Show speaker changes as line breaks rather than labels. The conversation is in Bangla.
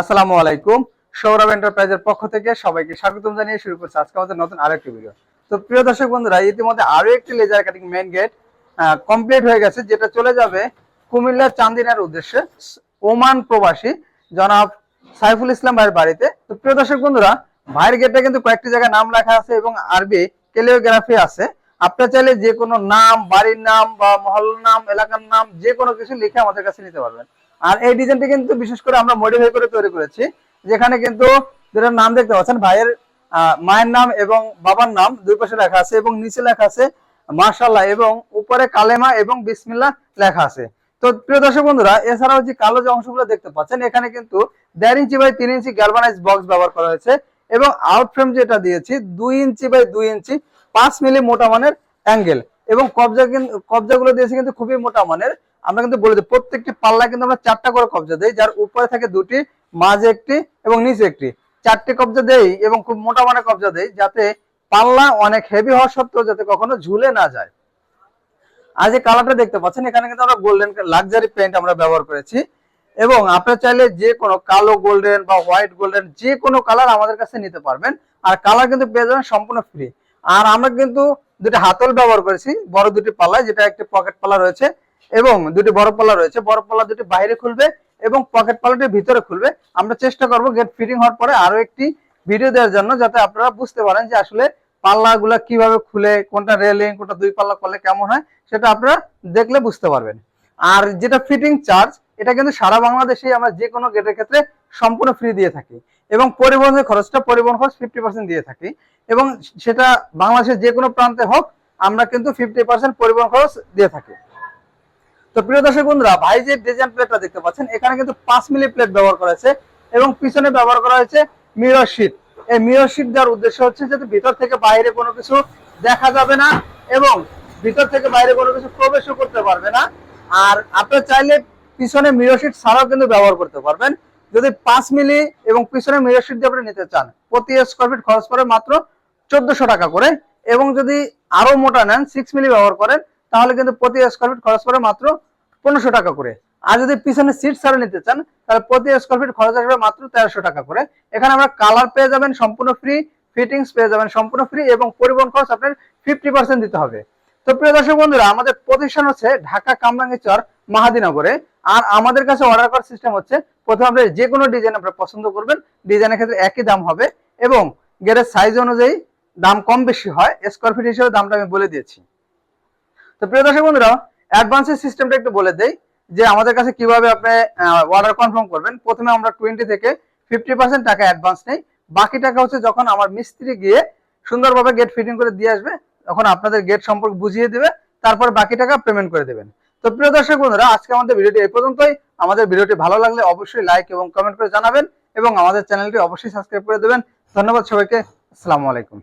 আসসালামু আলাইকুম। সৌরভ এন্টারপ্রাইজের পক্ষ থেকে সবাইকে স্বাগতম জানিয়ে শুরু করছি আজকে আমাদের নতুন আরেকটি ভিডিও তো প্রিয় দর্শক বন্ধুরা, ইতিমধ্যে আরও একটি laser cutting main gate complete হয়ে গেছে, যেটা চলে যাবে কুমিল্লার চান্দিনার উদ্দেশ্যে ওমান প্রবাসী জনাব সাইফুল ইসলাম ভাইয়ের বাড়িতে। তো প্রিয় দর্শক বন্ধুরা, ভাইয়ের গেটে কিন্তু কয়েকটি জায়গায় নাম লেখা আছে এবং আরবি ক্যালিওগ্রাফি আছে। আপনার চাইলে যে কোনো নাম, বাড়ির নাম বা মহল্লার নাম, এলাকার নাম, যে কোনো কিছু লিখে আমাদের কাছে নিতে পারবেন। আর এই ডিজাইনটি কিন্তু বিশেষ করে আমরা মডিফাই করে তৈরি করেছি। যেখানে কিন্তু দুটার নাম দেখতে পাচ্ছেন, ভাইয়ের মায়ের নাম এবং বাবার নাম দুই পাশে লেখা আছে এবং নিচে লেখা আছে মার্শাল্লাহ এবং উপরে কালেমা এবং বিসমিল্লাহ লেখা আছে। তো প্রিয় দর্শক বন্ধুরা, এছাড়াও যে কালো যে অংশগুলো দেখতে পাচ্ছেন, এখানে কিন্তু দেড় ইঞ্চি বাই তিন ইঞ্চি গ্যালভানাইজ বক্স ব্যবহার করা হয়েছে এবং আউট ফ্রেম যেটা দিয়েছি, দুই ইঞ্চি বাই দুই ইঞ্চি, পাঁচ মিলি মোটা মানের অ্যাঙ্গেল এবং কবজা কিন্তু কবজাগুলো দিয়েছি কিন্তু খুবই মোটা মানের। আমরা কিন্তু বলে দিই, প্রত্যেকটি পাল্লা কিন্তু আমরা চারটা করে কবজা দেই, যার উপরে থাকে দুটি, মাঝে একটি এবং নিচে একটি। চারটে কবজা দেই এবং খুব মোটা মানের কবজা দেই যাতে পাল্লা অনেক হেভি হওয়া সত্ত্বেও যাতে কখনো ঝুলে না যায়। আজ এই কালারটা দেখতে পাচ্ছেন, এখানে কিন্তু আমরা গোল্ডেন লাক্সারি পেইন্ট আমরা ব্যবহার করেছি। এবং আপনারা চাইলে যে কোনো কালো গোল্ডেন বা হোয়াইট গোল্ডেন যে কোনো কালার আমাদের কাছে নিতে পারবেন। আর কালার কিন্তু পেয়ে যাবেন সম্পূর্ণ ফ্রি আর আমরা কিন্তু দুটি হাতল ব্যবহার করেছি, বড় দুটি পাল্লা যেটা একটি পকেট পাল্লা রয়েছে। এবং দুটি বড় পাল্লা রয়েছে। বড় পাল্লা দুটি বাইরে খুলবে এবং পকেট পাল্লাটি ভিতরে খুলবে। আমরা চেষ্টা করব গেট ফিটিং হওয়ার পরে আরও একটি ভিডিও দেওয়ার জন্য যাতে আপনারা বুঝতে পারেন যে আসলে পাল্লাগুলা কীভাবে খুলে, কোনটা রেলিং কোনটা দুই পাল্লা করলে কেমন হয়, সেটা আপনারা দেখলে বুঝতে পারবেন। আর যেটা ফিটিং চার্জ এটা কিন্তু সারা বাংলাদেশে আমরা যে কোনো গেটের ক্ষেত্রে সম্পূর্ণ ফ্রি দিয়ে থাকি। এবং পরিবহনের খরচটা, পরিবহন খরচ ফিফটি পার্সেন্ট দিয়ে থাকি। এবং সেটা বাংলাদেশের যে কোনো প্রান্তে হোক, আমরা কিন্তু ফিফটি পার্সেন্ট পরিবহন খরচ দিয়ে থাকি। তো প্রিয় দর্শক বন্ধুরা, ভাই যে ডিজাইন প্লেটটা দেখতে পাচ্ছেন, এখানে কিন্তু পাঁচ মিলি প্লেট ব্যবহার করা হয়েছে এবং পিছনে ব্যবহার করা হয়েছে মিরর শিট এই মিরর দেওয়ার উদ্দেশ্য হচ্ছে যাতে ভিতর থেকে বাইরে কোনো কিছু দেখা যাবে না এবং ভিতর থেকে বাইরে কোনো কিছু প্রবেশও করতে পারবে না। আর আপনার চাইলে পিছনে মিরর ছাড়াও কিন্তু ব্যবহার করতে পারবেন। যদি পাঁচ মিলি এবং পিছনে মিরর দিয়ে আপনি নিতে চান, প্রতি স্কোয়ার ফিট খরচ করে মাত্র চোদ্দশো টাকা করে এবং যদি আরও মোটা নেন সিক্স মিলি ব্যবহার করেন তাহলে কিন্তু প্রতি স্কোয়ার ফিট খরচ পড়ে মাত্র পনেরোশো টাকা করে। আর যদি পিছনে সিট ছাড়া নিতে চান, তাহলে প্রতি স্কোয়ার ফিট খরচ আসবে মাত্র তেরোশো টাকা করে। এখানে আমরা কালার পেয়ে যাবেন, সম্পূর্ণ ফ্রি ফিটিংস পেয়ে যাবেন, সম্পূর্ণ ফ্রি এবং পরিবহন খরচ আপনার ফিফটি পার্সেন্ট দিতে হবে। তো প্রিয় দর্শক বন্ধুরা, আমাদের প্রতিষ্ঠান হচ্ছে ঢাকা কামরাঙ্গীচর মাহাদিনগরে। আর আমাদের কাছে অর্ডার করার সিস্টেম হচ্ছে, প্রথমে আপনি যে কোনো ডিজাইন আপনারা পছন্দ করবেন ডিজাইনের ক্ষেত্রে একই দাম হবে এবং গেটের সাইজ অনুযায়ী দাম কম বেশি হয় স্কোয়ার ফিট হিসেবে দামটা আমি বলে দিয়েছি। তো প্রিয় দর্শক বন্ধুরা অ্যাডভান্সের সিস্টেমটা একটু বলে দেই যে আমাদের কাছে কীভাবে আপনি অর্ডার কনফার্ম করবেন। প্রথমে আমরা টোয়েন্টি থেকে ফিফটি পার্সেন্ট টাকা অ্যাডভান্স নেই। বাকি টাকা হচ্ছে যখন আমার মিস্ত্রি গিয়ে সুন্দরভাবে গেট ফিটিং করে দিয়ে আসবে, তখন আপনাদের গেট সম্পর্কে বুঝিয়ে দিবে, তারপর বাকি টাকা পেমেন্ট করে দেবেন। তো প্রিয় দর্শক বন্ধুরা, আজকে আমাদের ভিডিওটি এই পর্যন্তই। আমাদের ভিডিওটি ভালো লাগলে অবশ্যই লাইক এবং কমেন্ট করে জানাবেন এবং আমাদের চ্যানেলটি অবশ্যই সাবস্ক্রাইব করে দেবেন। ধন্যবাদ সবাইকে। আসসালামু আলাইকুম।